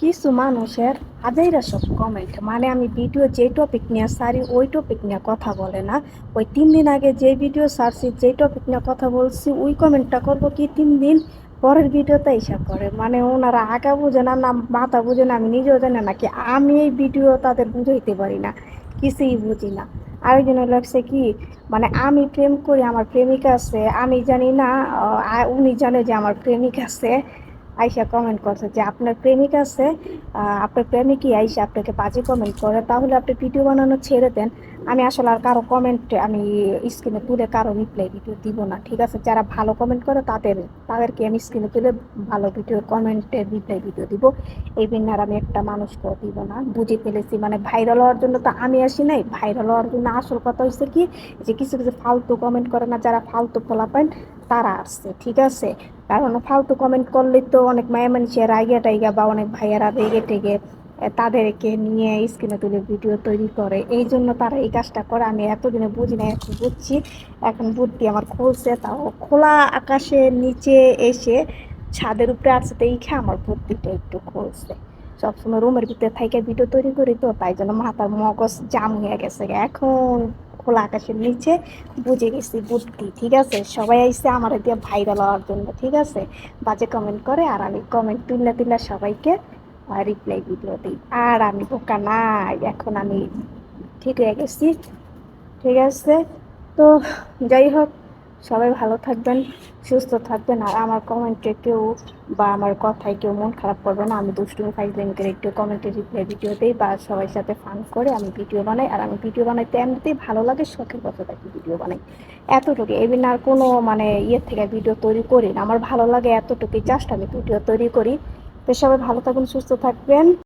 কিছু মানুষের হাজাইরা সব কমেন্ট মানে আমি ভিডিও যে টপিক নিয়ে সারি, ওই টপিক নিয়ে কথা বলে না। ওই তিন দিন আগে যে ভিডিও সারছি, যে টপিক নিয়ে কথা বলছি, ওই কমেন্টটা করব কি তিন দিন পরের ভিডিওতে হিসাব করে মানে ওনারা আগা বুঝে না না মাথা বুঝে না, আমি নিজেও জানি না কি আমি এই ভিডিও তাদের বুঝাইতে পারি না, কিছুই বুঝি না। আরেকজন লাগছে কি মানে আমি প্রেম করি, আমার প্রেমিকা আছে, আমি জানি না উনি জানে যে আমার প্রেমিক আছে। আইসা কমেন্ট করছে যে আপনার প্রেমিক আছে আপনার প্রেমিকই আইসা আপনাকে বাজে কমেন্ট করে, তাহলে আপনি ভিডিও বানানো ছেড়ে দেন। আমি আসলে আর কারও কমেন্ট আমি স্ক্রিনে তুলে কারও রিপ্লাই ভিডিও দিব না, ঠিক আছে? যারা ভালো কমেন্ট করে তাদের, তাদেরকে আমি স্ক্রিনে তুলে ভালো ভিডিও কমেন্টের রিপ্লাই ভিডিও দিব। এই আর আমি একটা মানুষকেও দিব না, বুঝে ফেলেছি। মানে ভাইরাল হওয়ার জন্য তো আমি আসি নাই ভাইরাল হওয়ার জন্য আসল কথা হচ্ছে কি? যে কিছু কিছু ফালতু কমেন্ট করে না, যারা ফালতু ফলাপান তারা আসছে, ঠিক আছে? কারণ ফালতু কমেন্ট করলে তো অনেক মায়া মানুষের রাইগা টাইগা বা অনেক ভাইয়ারা রেগে টেগে তাদেরকে নিয়ে স্ক্রিনে তুলে ভিডিও তৈরি করে। এই জন্য তারা এই কাজটা করে। আমি এতদিনে বুঝি না এখন বুঝছি। এখন বুদ্ধি আমার খুলছে, তাও খোলা আকাশের নিচে এসে ছাদের উপরে আসছে তো এইখা আমার বুদ্ধিটা একটু খুলছে। সবসময় রুমের ভিতরে থাইকে ভিডিও তৈরি করি তো, তাই জন্য মাথার মগজ জাম হয়ে গেছে এখন খোলা আকাশের নিচে বুঝে গেছি বুদ্ধি, ঠিক আছে? সবাই আইসে আমার দিয়ে ভাইরাল হওয়ার জন্য, ঠিক আছে? বাজে কমেন্ট করে আর আমি কমেন্ট তুললে তুললে সবাইকে রিপ্লাই ভিডিও দিই। আর আমি বোকা নাই, এখন আমি ঠিক হয়ে গেছি, ঠিক আছে? তো যাই হোক সবাই ভালো থাকবেন, সুস্থ থাকবেন, আর আমার কমেন্টে কেউ বা আমার কথায় কেউ মন খারাপ করবে না। আমি দুষ্টুমি ফাইজলিং করে একটু কমেন্টে রিপ্লাই ভিডিও দিই বা সবাই সাথে ফান করে আমি ভিডিও বানাই। আর আমি ভিডিও বানাইতে এমনিতেই ভালো লাগে, শখের কথা থাকি ভিডিও বানাই। এতটুকু। এমনি আর কোনো মানে ইয়ে থেকে ভিডিও তৈরি করি না। আমার ভালো লাগে এতটুকুই জাস্ট আমি ভিডিও তৈরি করি। তো সবাই ভালো থাকবেন সুস্থ থাকবেন।